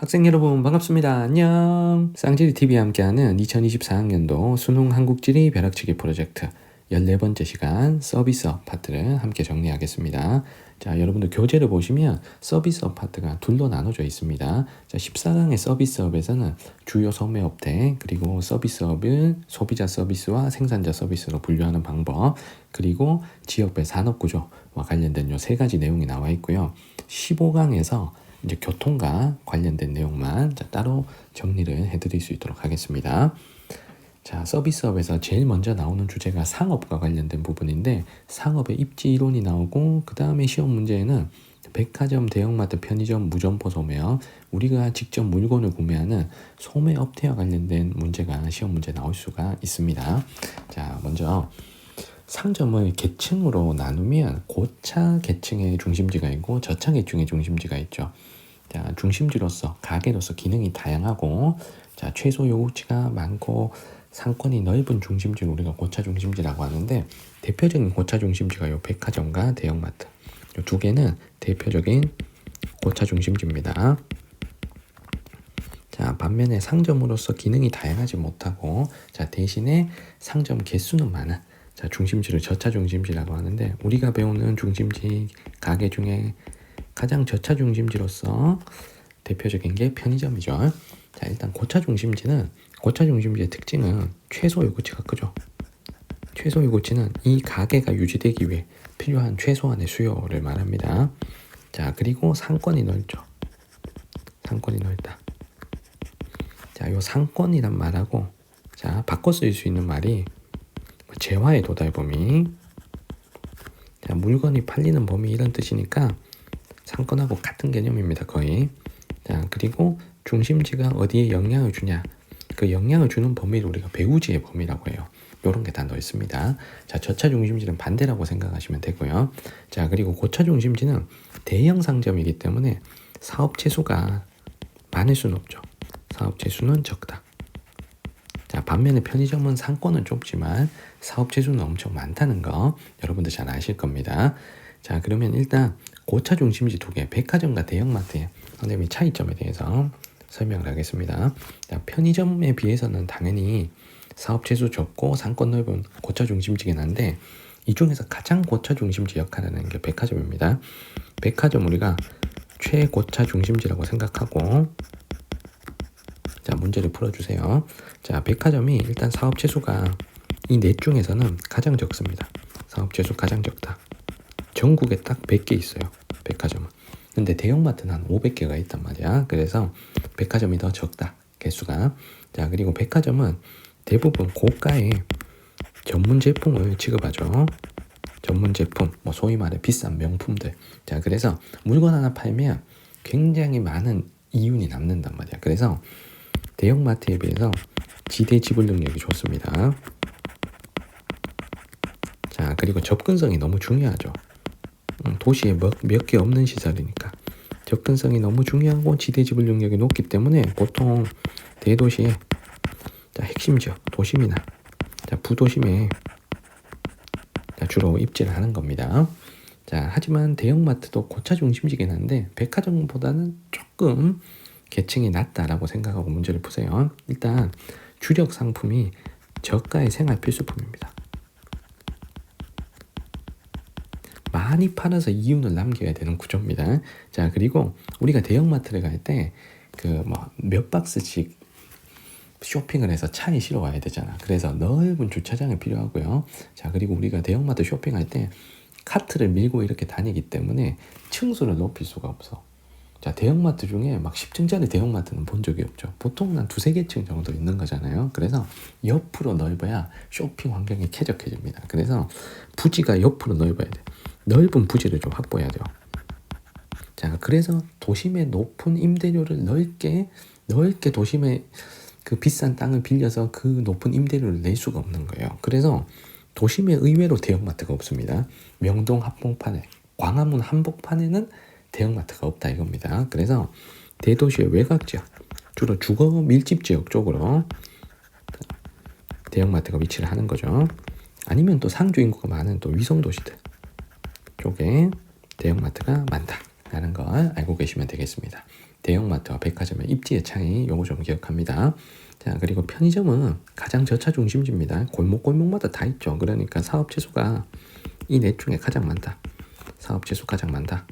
학생 여러분 반갑습니다. 안녕. 쌍지리 TV와 함께하는 2024학년도 수능 한국지리 벼락치기 프로젝트 14번째 시간 서비스업 파트를 함께 정리하겠습니다. 자, 여러분들 교재를 보시면 서비스업 파트가 둘로 나눠져 있습니다. 자, 14강의 서비스업에서는 주요 소매업태 그리고 서비스업을 소비자 서비스와 생산자 서비스로 분류하는 방법 그리고 지역별 산업구조와 관련된 요 세 가지 내용이 나와 있고요. 15강에서 이제 교통과 관련된 내용만 자, 따로 정리를 해드릴 수 있도록 하겠습니다. 자, 서비스업에서 제일 먼저 나오는 주제가 상업과 관련된 부분인데 상업의 입지 이론이 나오고 그 다음에 시험 문제에는 백화점, 대형마트, 편의점, 무점포 소매업 우리가 직접 물건을 구매하는 소매업태와 관련된 문제가 시험 문제 나올 수가 있습니다. 자, 먼저 상점을 계층으로 나누면 고차 계층의 중심지가 있고 저차 계층의 중심지가 있죠. 자, 중심지로서 가게로서 기능이 다양하고 자, 최소 요구치가 많고 상권이 넓은 중심지를 우리가 고차 중심지라고 하는데 대표적인 고차 중심지가 요 백화점과 대형마트 요 두 개는 대표적인 고차 중심지입니다. 자, 반면에 상점으로서 기능이 다양하지 못하고 자, 대신에 상점 개수는 많은 자, 중심지를 저차 중심지라고 하는데 우리가 배우는 중심지 가게 중에 가장 저차 중심지로서 대표적인 게 편의점이죠. 자, 일단 고차 중심지는 고차 중심지의 특징은 최소 요구치가 크죠. 최소 요구치는 이 가게가 유지되기 위해 필요한 최소한의 수요를 말합니다. 자, 그리고 상권이 넓죠. 상권이 넓다. 자, 요 상권이란 말하고 자, 바꿔 쓸수 있는 말이 뭐 재화의 도달 범위. 자, 물건이 팔리는 범위 이런 뜻이니까 상권하고 같은 개념입니다, 거의. 자, 그리고 중심지가 어디에 영향을 주냐. 그 영향을 주는 범위를 우리가 배우지의 범위라고 해요. 요런 게 다 넣어 있습니다. 자, 저차 중심지는 반대라고 생각하시면 되고요. 자, 그리고 고차 중심지는 대형 상점이기 때문에 사업체 수가 많을 수는 없죠. 사업체 수는 적다. 자, 반면에 편의점은 상권은 좁지만 사업체 수는 엄청 많다는 거 여러분들 잘 아실 겁니다. 자, 그러면 일단 고차 중심지 두 개, 백화점과 대형마트의 선생님이 차이점에 대해서 설명을 하겠습니다. 자, 편의점에 비해서는 당연히 사업체 수 적고 상권 넓은 고차 중심지긴 한데 이 중에서 가장 고차 중심지 역할을 하는 게 백화점입니다. 백화점 우리가 최고차 중심지라고 생각하고 자 문제를 풀어주세요. 자 백화점이 일단 사업체 수가 이 넷 중에서는 가장 적습니다. 사업체 수 가장 적다. 전국에 딱 100개 있어요. 백화점은. 근데 대형마트는 한 500개가 있단 말이야. 그래서 백화점이 더 적다. 개수가. 자, 그리고 백화점은 대부분 고가의 전문 제품을 취급하죠. 전문 제품, 뭐 소위 말해 비싼 명품들. 자, 그래서 물건 하나 팔면 굉장히 많은 이윤이 남는단 말이야. 그래서 대형마트에 비해서 지대 지불 능력이 좋습니다. 자, 그리고 접근성이 너무 중요하죠. 음, 도시에 몇 개 없는 시설이니까 접근성이 너무 중요하고 지대 지불 능력이 높기 때문에 보통 대도시의 자, 핵심 지역, 도심이나 자, 부도심에 자, 주로 입지를 하는 겁니다. 자, 하지만 대형마트도 고차 중심지긴 한데 백화점보다는 조금 계층이 낮다라고 생각하고 문제를 푸세요. 일단 주력 상품이 저가의 생활 필수품입니다. 많이 팔아서 이윤을 남겨야 되는 구조입니다. 자, 그리고 우리가 대형마트를 갈 때 그 뭐 몇 박스씩 쇼핑을 해서 차에 실어 와야 되잖아. 그래서 넓은 주차장이 필요하고요. 자, 그리고 우리가 대형마트 쇼핑할 때 카트를 밀고 이렇게 다니기 때문에 층수를 높일 수가 없어. 자, 대형마트 중에 막 10층짜리 대형마트는 본 적이 없죠. 보통 한 두세 개층 정도 있는 거잖아요. 그래서 옆으로 넓어야 쇼핑 환경이 쾌적해집니다. 그래서 부지가 옆으로 넓어야 돼. 넓은 부지를 좀 확보해야 돼요. 자, 그래서 도심의 높은 임대료를 넓게, 넓게 도심의 그 비싼 땅을 빌려서 그 높은 임대료를 낼 수가 없는 거예요. 그래서 도심에 의외로 대형마트가 없습니다. 명동 합봉판에, 광화문 한복판에는 대형마트가 없다 이겁니다. 그래서 대도시의 외곽 지역, 주로 주거 밀집 지역 쪽으로 대형마트가 위치를 하는 거죠. 아니면 또 상주 인구가 많은 또 위성 도시들 쪽에 대형마트가 많다라는 걸 알고 계시면 되겠습니다. 대형마트와 백화점의 입지의 차이 요거 좀 기억합니다. 자 그리고 편의점은 가장 저차 중심지입니다. 골목 골목마다 다 있죠. 그러니까 사업 지수가 이 넷 중에 가장 많다. 사업 지수 가장 많다.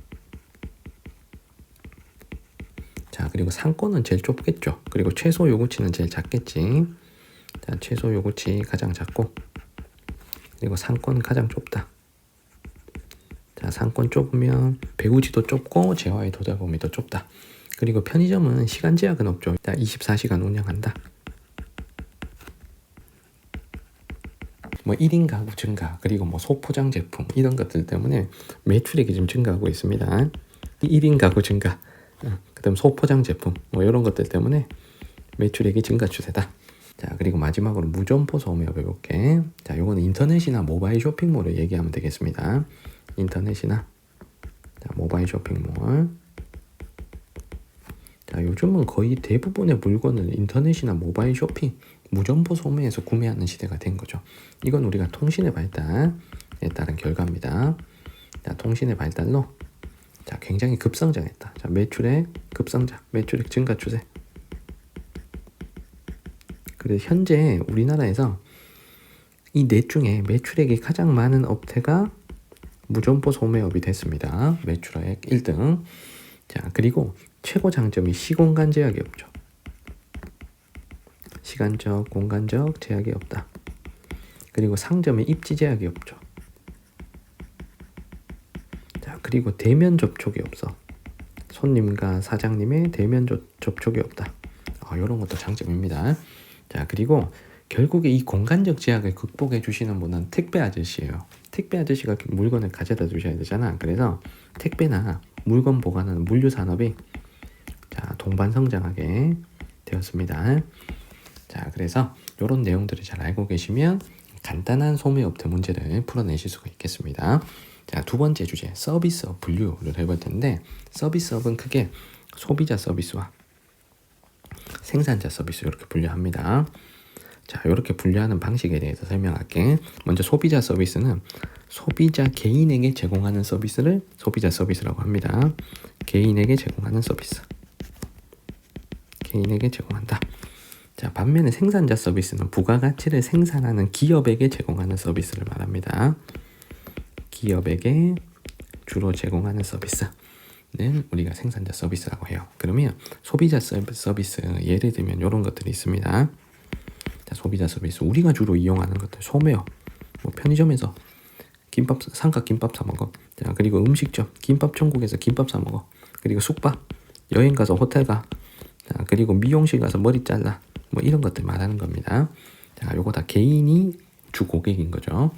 자 그리고 상권은 제일 좁겠죠. 그리고 최소 요구치는 제일 작겠지. 자 최소 요구치 가장 작고 그리고 상권 가장 좁다. 자 상권 좁으면 배우지도 좁고 재화의 도달 범위도 좁다. 그리고 편의점은 시간 제약은 없죠. 자 24시간 운영한다. 뭐 1인 가구 증가 그리고 뭐 소포장 제품 이런 것들 때문에 매출액이 좀 증가하고 있습니다. 1인 가구 증가 어, 그다음 소포장 제품 뭐 이런 것들 때문에 매출액이 증가 추세다. 자 그리고 마지막으로 무점포 소매업 해볼게. 자 요거는 인터넷이나 모바일 쇼핑몰을 얘기하면 되겠습니다. 인터넷이나 자, 모바일 쇼핑몰. 자 요즘은 거의 대부분의 물건을 인터넷이나 모바일 쇼핑 무점포 소매에서 구매하는 시대가 된 거죠. 이건 우리가 통신의 발달에 따른 결과입니다. 자 통신의 발달로 자 굉장히 급성장했다. 자 매출액 급성장, 매출액 증가 추세. 그래서 현재 우리나라에서 이 넷 중에 매출액이 가장 많은 업태가 무점포 소매업이 됐습니다. 매출액 1등. 자, 그리고 최고 장점이 시공간 제약이 없죠. 시간적, 공간적 제약이 없다. 그리고 상점의 입지 제약이 없죠. 자, 그리고 대면 접촉이 없어. 손님과 사장님의 대면 조- 접촉이 없다. 아, 이런 것도 장점입니다. 자, 그리고 결국에 이 공간적 제약을 극복해 주시는 분은 택배 아저씨예요. 택배 아저씨가 물건을 가져다 주셔야 되잖아. 그래서 택배나 물건 보관하는 물류 산업이 자, 동반 성장하게 되었습니다. 자, 그래서 이런 내용들을 잘 알고 계시면 간단한 소매업체 문제를 풀어내실 수가 있겠습니다. 자, 두 번째 주제 서비스업 분류를 해볼 텐데 서비스업은 크게 소비자 서비스와 생산자 서비스 이렇게 분류합니다. 자, 이렇게 분류하는 방식에 대해서 설명할게. 먼저 소비자 서비스는 소비자 개인에게 제공하는 서비스를 소비자 서비스라고 합니다. 개인에게 제공하는 서비스. 개인에게 제공한다. 자, 반면에 생산자 서비스는 부가가치를 생산하는 기업에게 제공하는 서비스를 말합니다. 기업에게 주로 제공하는 서비스는 우리가 생산자 서비스라고 해요. 그러면 소비자 서비- 서비스 예를 들면 이런 것들이 있습니다. 자, 소비자 서비스 우리가 주로 이용하는 것들 소매업, 뭐 편의점에서 김밥 삼각 김밥 사 먹어. 자, 그리고 음식점 김밥 천국에서 김밥 사 먹어. 그리고 숙박 여행 가서 호텔 가. 자, 그리고 미용실 가서 머리 잘라. 뭐 이런 것들 말하는 겁니다. 자, 요거 다 개인이 주 고객인 거죠.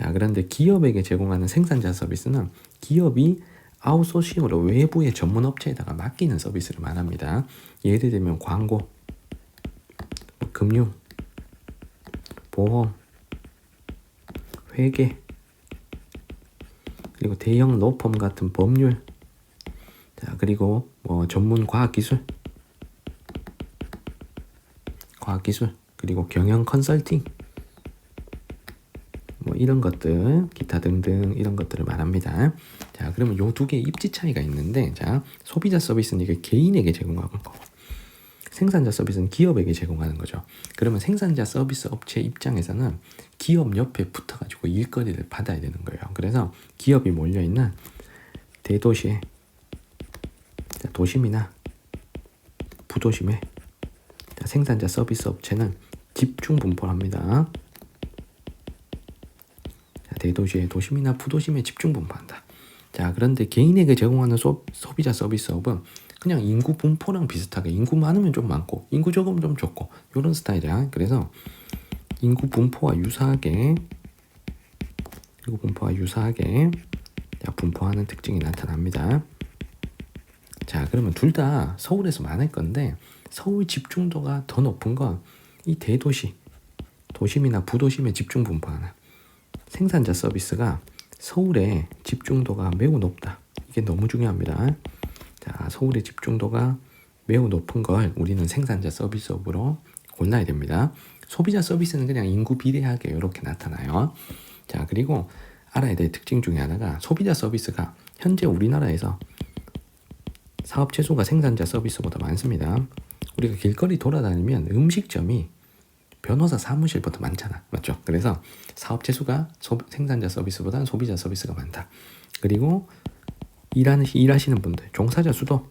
자, 그런데 기업에게 제공하는 생산자 서비스는 기업이 아웃소싱으로 외부의 전문 업체에다가 맡기는 서비스를 말합니다. 예를 들면 광고, 뭐 금융, 보험, 회계, 그리고 대형 로펌 같은 법률, 자 그리고 뭐 전문 과학 기술, 과학 기술, 그리고 경영 컨설팅, 뭐 이런 것들, 기타 등등 이런 것들을 말합니다. 자 그러면 요 두 개의 입지 차이가 있는데, 자 소비자 서비스는 이게 개인에게 제공하는 거고. 생산자 서비스는 기업에게 제공하는 거죠. 그러면 생산자 서비스 업체 입장에서는 기업 옆에 붙어가지고 일거리를 받아야 되는 거예요. 그래서 기업이 몰려 있는 대도시에 자, 도심이나 부도심에 자, 생산자 서비스 업체는 집중 분포를 합니다. 자, 대도시의 도심이나 부도심에 집중 분포한다. 자, 그런데 개인에게 제공하는 소, 소비자 서비스업은 그냥 인구 분포랑 비슷하게 인구 많으면 좀 많고 인구 적으면 좀 적고 이런 스타일이야. 그래서 인구 분포와 유사하게 인구 분포와 유사하게 자, 분포하는 특징이 나타납니다. 자, 그러면 둘 다 서울에서 많을 건데 서울 집중도가 더 높은 건 이 대도시 도심이나 부도심에 집중 분포하는 생산자 서비스가 서울의 집중도가 매우 높다. 이게 너무 중요합니다. 자, 서울의 집중도가 매우 높은 걸 우리는 생산자 서비스업으로 골라야 됩니다. 소비자 서비스는 그냥 인구 비례하게 이렇게 나타나요. 자, 그리고 알아야 될 특징 중에 하나가 소비자 서비스가 현재 우리나라에서 사업 채소가 생산자 서비스보다 많습니다. 우리가 길거리 돌아다니면 음식점이 변호사 사무실보다 많잖아. 맞죠? 그래서 사업 채소가 소, 생산자 서비스보다 소비자 서비스가 많다. 그리고 일하는 일하시는 분들 종사자 수도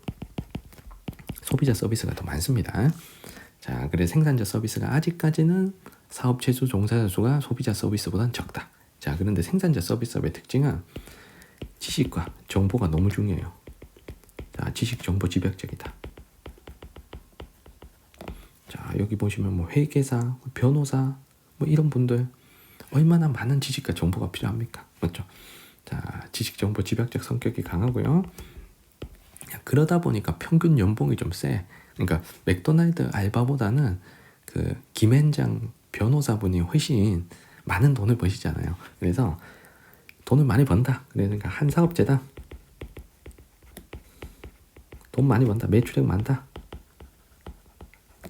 소비자 서비스가 더 많습니다. 자, 그래 생산자 서비스가 아직까지는 사업 채소 종사자 수가 소비자 서비스보다는 적다. 자, 그런데 생산자 서비스업의 특징은 지식과 정보가 너무 중요해요. 자, 지식 정보 집약적이다. 여기 보시면 뭐 회계사, 변호사 뭐 이런 분들 얼마나 많은 지식과 정보가 필요합니까? 맞죠? 자, 지식 정보 집약적 성격이 강하고요. 그러다 보니까 평균 연봉이 좀 세. 그러니까 맥도날드 알바보다는 그 김앤장 변호사분이 훨씬 많은 돈을 버시잖아요. 그래서 돈을 많이 번다. 그러니까 한 사업체당 돈 많이 번다. 매출액 많다.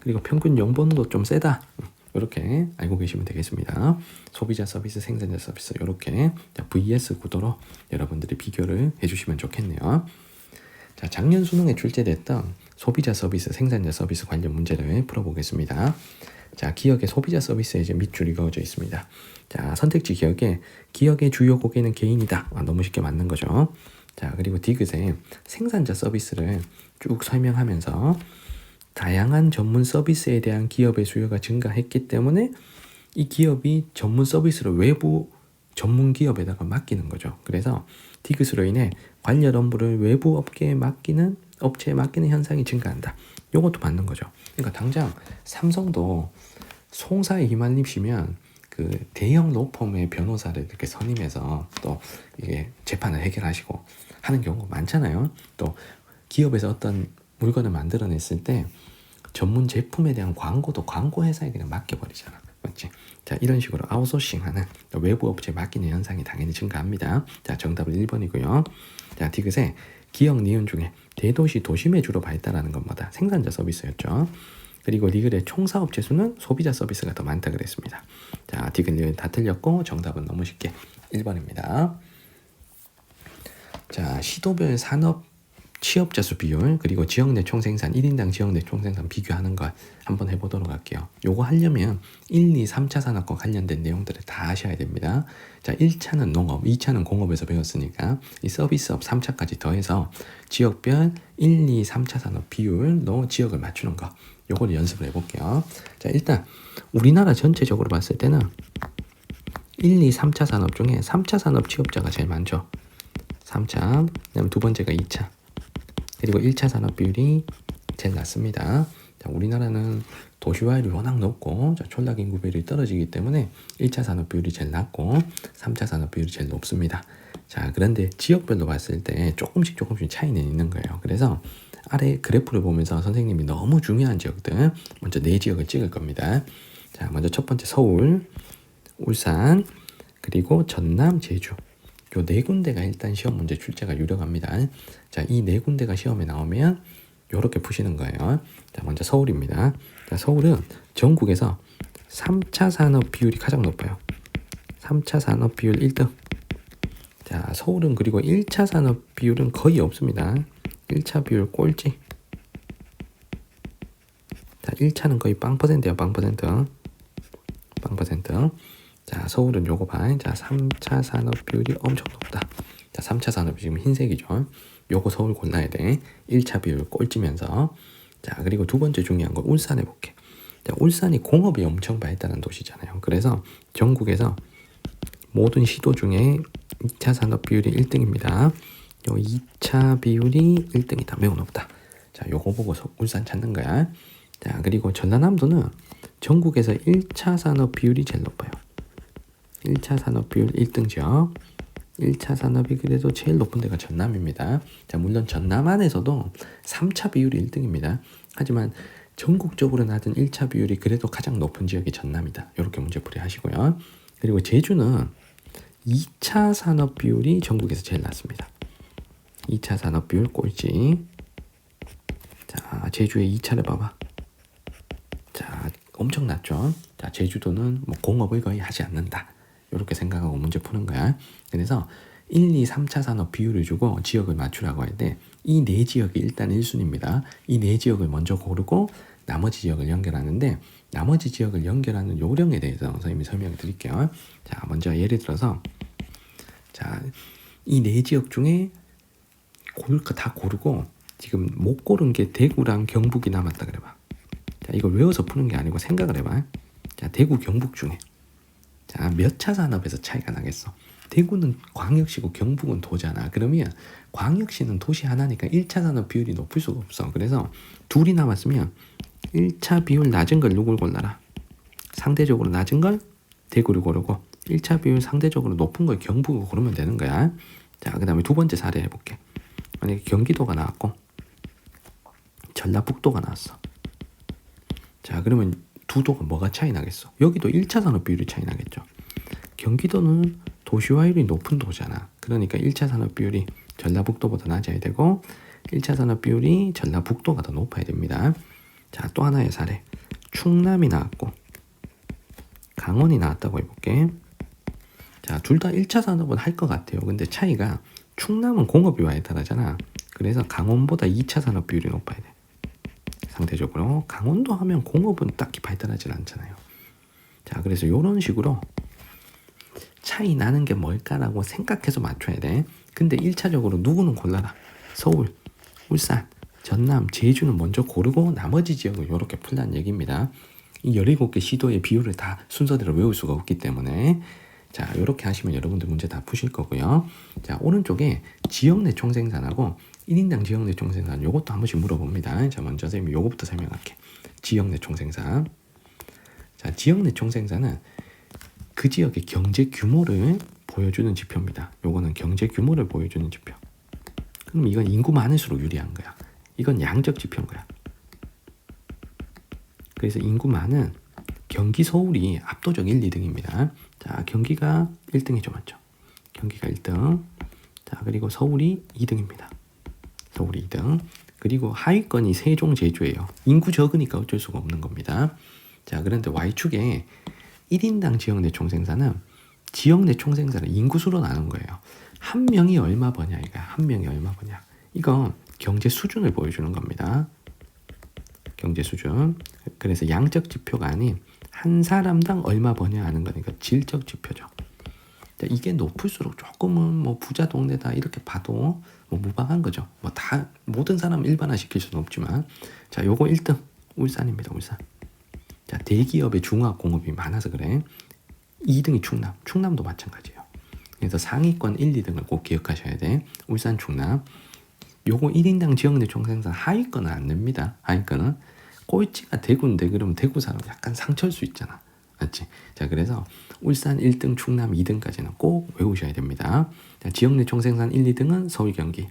그리고 평균 연봉도 좀 세다. 이렇게 알고 계시면 되겠습니다. 소비자 서비스, 생산자 서비스 이렇게 VS 구도로 여러분들이 비교를 해주시면 좋겠네요. 자, 작년 수능에 출제됐던 소비자 서비스, 생산자 서비스 관련 문제를 풀어보겠습니다. 자, 기억의 소비자 서비스에 이제 밑줄이 그어져 있습니다. 자, 선택지 기억에 기억의 주요 고객는 개인이다. 아, 너무 쉽게 맞는 거죠. 자, 그리고 디귿에 생산자 서비스를 쭉 설명하면서 다양한 전문 서비스에 대한 기업의 수요가 증가했기 때문에 이 기업이 전문 서비스를 외부 전문 기업에다가 맡기는 거죠. 그래서 디귿으로 인해 관련 업무를 외부 업계에 맡기는 업체에 맡기는 현상이 증가한다. 이것도 맞는 거죠. 그러니까 당장 삼성도 송사에 휘말리시면 그 대형 로펌의 변호사를 이렇게 선임해서 또 이게 재판을 해결하시고 하는 경우가 많잖아요. 또 기업에서 어떤 물건을 만들어냈을 때 전문 제품에 대한 광고도 광고 회사에 그냥 맡겨버리잖아. 맞지? 자, 이런 식으로 아웃소싱하는 외부 업체에 맡기는 현상이 당연히 증가합니다. 자, 정답은 1번이고요. 자, 디귿에 기억 니은 중에 대도시 도심에 주로 발달하는 것마다 생산자 서비스였죠. 그리고 리글의 총사업체 수는 소비자 서비스가 더 많다 그랬습니다. 자, 디귿 리을 다 틀렸고 정답은 너무 쉽게 1번입니다. 자, 시도별 산업 취업자 수 비율 그리고 지역 내 총생산 1인당 지역 내 총생산 비교하는 걸 한번 해보도록 할게요. 요거 하려면 1, 2, 3차 산업과 관련된 내용들을 다 아셔야 됩니다. 자, 1차는 농업, 2차는 공업에서 배웠으니까 이 서비스업 3차까지 더해서 지역별 1, 2, 3차 산업 비율로 지역을 맞추는 거 요거를 연습을 해볼게요. 자, 일단 우리나라 전체적으로 봤을 때는 1, 2, 3차 산업 중에 3차 산업 취업자가 제일 많죠. 3차, 그다음 두 번째가 2차. 그리고 1차 산업 비율이 제일 낮습니다. 자, 우리나라는 도시화율이 워낙 높고 자, 촌락 인구 비율이 떨어지기 때문에 1차 산업 비율이 제일 낮고 3차 산업 비율이 제일 높습니다. 자, 그런데 지역별로 봤을 때 조금씩 조금씩 차이는 있는 거예요. 그래서 아래 그래프를 보면서 선생님이 너무 중요한 지역들 먼저 네 지역을 찍을 겁니다. 자, 먼저 첫 번째 서울, 울산, 그리고 전남, 제주. 요 네 군데가 일단 시험 문제 출제가 유력합니다. 자, 이 네 군데가 시험에 나오면 요렇게 푸시는 거예요. 자, 먼저 서울입니다. 자, 서울은 전국에서 3차 산업 비율이 가장 높아요. 3차 산업 비율 1등. 자, 서울은 그리고 1차 산업 비율은 거의 없습니다. 1차 비율 꼴찌. 자, 1차는 거의 빵 퍼센트야, 빵 퍼센트. 자, 서울은 요거 봐. 자, 3차 산업 비율이 엄청 높다. 자, 3차 산업이 지금 흰색이죠. 요거 서울 골라야 돼. 1차 비율 꼴찌면서. 자, 그리고 두 번째 중요한 거 울산 해볼게. 자, 울산이 공업이 엄청 발달한 도시잖아요. 그래서 전국에서 모든 시도 중에 2차 산업 비율이 1등입니다. 요 2차 비율이 1등이다. 매우 높다. 자, 요거 보고 울산 찾는 거야. 자, 그리고 전라남도는 전국에서 1차 산업 비율이 제일 높아요. 1차 산업 비율 1등 지역. 1차 산업이 그래도 제일 높은 데가 전남입니다. 자, 물론 전남 안에서도 3차 비율이 1등입니다. 하지만 전국적으로 낮은 1차 비율이 그래도 가장 높은 지역이 전남이다. 이렇게 문제 풀이 하시고요. 그리고 제주는 2차 산업 비율이 전국에서 제일 낮습니다. 2차 산업 비율 꼴찌. 자, 제주의 2차를 봐봐. 자, 엄청 낮죠. 자, 제주도는 뭐 공업을 거의 하지 않는다. 이렇게 생각하고 문제 푸는 거야. 그래서 1, 2, 3차 산업 비율을 주고 지역을 맞추라고 할 때 이 네 지역이 일단 1순위입니다. 이 네 지역을 먼저 고르고 나머지 지역을 연결하는데 나머지 지역을 연결하는 요령에 대해서 선생님이 설명을 드릴게요. 자, 먼저 예를 들어서 자, 이 네 지역 중에 고를 거 다 고르고 지금 못 고른 게 대구랑 경북이 남았다 그래 봐. 자, 이걸 외워서 푸는 게 아니고 생각을 해 봐. 자, 대구 경북 중에 자, 몇 차 산업에서 차이가 나겠어? 대구는 광역시고 경북은 도잖아. 그러면 광역시는 도시 하나니까 1차 산업 비율이 높을 수가 없어. 그래서 둘이 남았으면 1차 비율 낮은 걸 누굴 골라라? 상대적으로 낮은 걸 대구를 고르고 1차 비율 상대적으로 높은 걸 경북을 고르면 되는 거야. 자, 그 다음에 두 번째 사례 해볼게. 만약에 경기도가 나왔고 전라북도가 나왔어. 자, 그러면 두 도가 뭐가 차이 나겠어? 여기도 1차 산업 비율이 차이 나겠죠. 경기도는 도시화율이 높은 도잖아. 그러니까 1차 산업 비율이 전라북도보다 낮아야 되고 1차 산업 비율이 전라북도가 더 높아야 됩니다. 자, 또 하나의 사례. 충남이 나왔고 강원이 나왔다고 해볼게. 자, 둘 다 1차 산업은 할 것 같아요. 근데 차이가 충남은 공업이 와야 다르잖아. 그래서 강원보다 2차 산업 비율이 높아야 돼. 상대적으로 강원도 하면 공업은 딱히 발달하지 않잖아요. 자, 그래서 이런 식으로 차이 나는 게 뭘까라고 생각해서 맞춰야 돼. 근데 1차적으로 누구는 골라라. 서울, 울산, 전남, 제주는 먼저 고르고 나머지 지역을 이렇게 풀라는 얘기입니다. 이 17개 시도의 비율을 다 순서대로 외울 수가 없기 때문에 자, 이렇게 하시면 여러분들 문제 다 푸실 거고요. 자, 오른쪽에 지역 내 총생산하고 1인당 지역 내 총생산 요것도 한 번씩 물어봅니다. 자, 먼저 선생님 요거부터 설명할게. 지역 내 총생산. 자, 지역 내 총생산은 그 지역의 경제 규모를 보여주는 지표입니다. 요거는 경제 규모를 보여주는 지표. 그럼 이건 인구 많을수록 유리한 거야. 이건 양적 지표인 거야. 그래서 인구 많은 경기 서울이 압도적 1, 2등입니다. 자, 경기가 1등이죠, 맞죠? 경기가 1등. 자, 그리고 서울이 2등입니다. 서울이 2등. 그리고 하위권이 세종, 제주예요. 인구 적으니까 어쩔 수가 없는 겁니다. 자, 그런데 Y축에 1인당 지역 내 총 생산은 지역 내 총 생산을 인구수로 나눈 거예요. 한 명이 얼마 버냐, 이거 한 명이 얼마 버냐. 이거 경제 수준을 보여주는 겁니다. 경제 수준. 그래서 양적 지표가 아닌 한 사람당 얼마 버냐 하는 거니까 질적 지표죠. 자, 이게 높을수록 조금은 뭐 부자 동네다 이렇게 봐도 뭐 무방한 거죠. 뭐 다 모든 사람 일반화 시킬 수는 없지만 자, 요거 1등 울산입니다. 울산. 자, 대기업의 중화 공업이 많아서 그래. 2등이 충남. 충남도 마찬가지예요. 그래서 상위권 1, 2등을 꼭 기억하셔야 돼. 울산 충남. 요거 1인당 지역 내 총생산 하위권은 안 냅니다. 하위권은 꼴찌가 대구인데 그러면 대구 사람 약간 상처일 수 있잖아. 맞지? 자, 그래서 울산 1등, 충남 2등까지는 꼭 외우셔야 됩니다. 자, 지역 내 총생산 1, 2등은 서울 경기.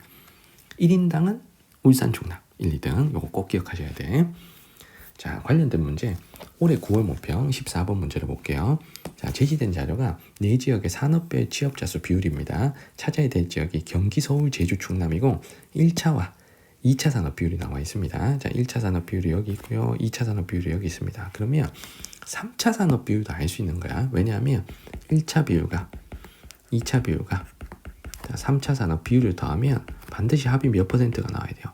1인당은 울산 충남 1, 2등. 요거 꼭 기억하셔야 돼. 자, 관련된 문제. 올해 9월 모평 14번 문제를 볼게요. 자, 제시된 자료가 네 지역의 산업별 취업자 수 비율입니다. 찾아야 될 지역이 경기, 서울, 제주, 충남이고 1차와 2차 산업 비율이 나와 있습니다. 자, 1차 산업 비율이 여기 있고요. 2차 산업 비율이 여기 있습니다. 그러면 3차 산업 비율도 알 수 있는 거야. 왜냐하면 1차 비율과 2차 비율과 자, 3차 산업 비율을 더하면 반드시 합이 몇 퍼센트가 나와야 돼요.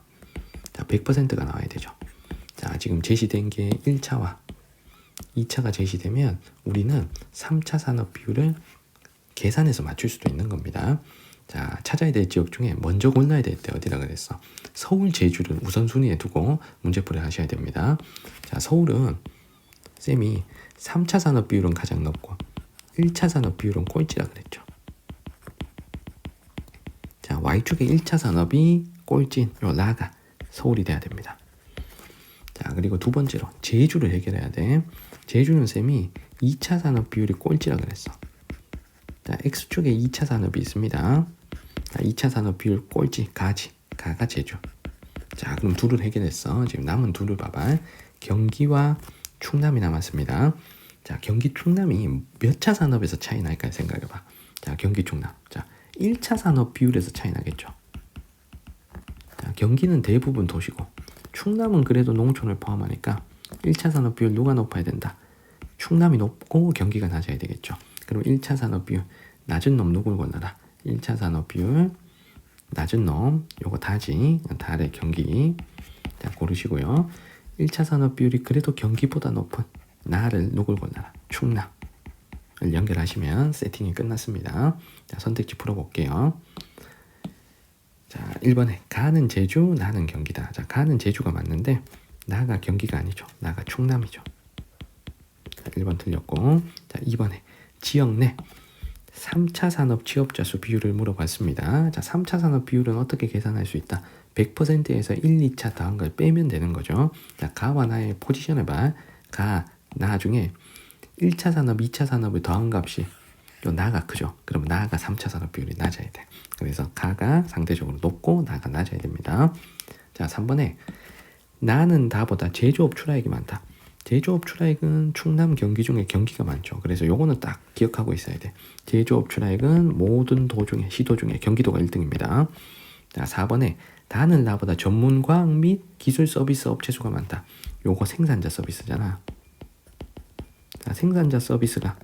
자, 100%가 나와야 되죠. 자, 지금 제시된 게 1차와 2차가 제시되면 우리는 3차 산업 비율을 계산해서 맞출 수도 있는 겁니다. 자, 찾아야 될 지역 중에 먼저 골라야 될 때 어디라 그랬어? 서울, 제주를 우선순위에 두고 문제풀이 하셔야 됩니다. 자, 서울은 쌤이 3차 산업 비율은 가장 높고 1차 산업 비율은 꼴찌라 그랬죠. 자, Y축의 1차 산업이 꼴찌, 요 라가 서울이 돼야 됩니다. 자, 그리고 두 번째로 제주를 해결해야 돼. 제주는 쌤이 2차 산업 비율이 꼴찌라 그랬어. 자, X축에 2차 산업이 있습니다. 자, 2차 산업 비율 꼴찌, 가지, 가가 제주. 자, 그럼 둘을 해결했어. 지금 남은 둘을 봐봐. 경기와 충남이 남았습니다. 자, 경기 충남이 몇 차 산업에서 차이 날까 생각해봐. 자, 경기 충남. 자, 1차 산업 비율에서 차이 나겠죠. 자, 경기는 대부분 도시고 충남은 그래도 농촌을 포함하니까 1차 산업 비율 누가 높아야 된다. 충남이 높고 경기가 낮아야 되겠죠. 그럼 1차 산업 비율 낮은 놈 누굴 골라라. 1차 산업 비율 낮은 놈 요거 다지. 달의 경기. 자 고르시고요. 1차 산업 비율이 그래도 경기보다 높은 나를 누굴 골라라 충남 연결하시면 세팅이 끝났습니다. 자 선택지 풀어볼게요. 자 1번에 가는 제주 나는 경기다. 자 가는 제주가 맞는데 나가 경기가 아니죠. 나가 충남이죠. 자, 1번 틀렸고. 자 2번에 지역 내 3차 산업 취업자 수 비율을 물어봤습니다. 자, 3차 산업 비율은 어떻게 계산할 수 있다? 100%에서 1, 2차 더한 걸 빼면 되는 거죠. 자, 가와 나의 포지션을 봐. 가, 나 중에 1차 산업, 2차 산업을 더한 값이 요 나가 크죠. 그럼 나가 3차 산업 비율이 낮아야 돼. 그래서 가가 상대적으로 높고 나가 낮아야 됩니다. 자, 3번에 나는 다보다 제조업 출하액이 많다. 제조업 출하액은 충남 경기 중에 경기가 많죠. 그래서 요거는 딱 기억하고 있어야 돼. 제조업 출하액은 모든 도 중에 시도 중에 경기도가 1등입니다. 자, 4번에 다는 나보다 전문 과학 및 기술 서비스 업체 수가 많다. 요거 생산자 서비스잖아. 자, 생산자 서비스가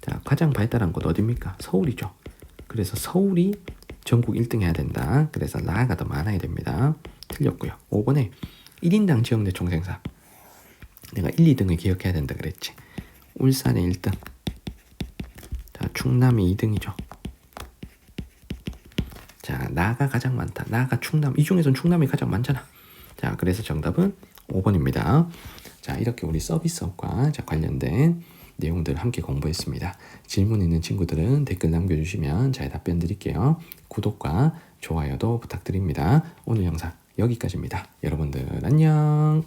자, 가장 발달한 곳 어디입니까? 서울이죠. 그래서 서울이 전국 1등 해야 된다. 그래서 나가 더 많아야 됩니다. 틀렸고요. 5번에 1인당 지역 내 총생산. 내가 1, 2등을 기억해야 된다 그랬지. 울산이 1등. 자, 충남이 2등이죠. 자, 나가 가장 많다. 나가 충남. 이 중에선 충남이 가장 많잖아. 자, 그래서 정답은 5번입니다. 자, 이렇게 우리 서비스업과 자, 관련된 내용들 함께 공부했습니다. 질문 있는 친구들은 댓글 남겨주시면 잘 답변 드릴게요. 구독과 좋아요도 부탁드립니다. 오늘 영상 여기까지입니다. 여러분들 안녕.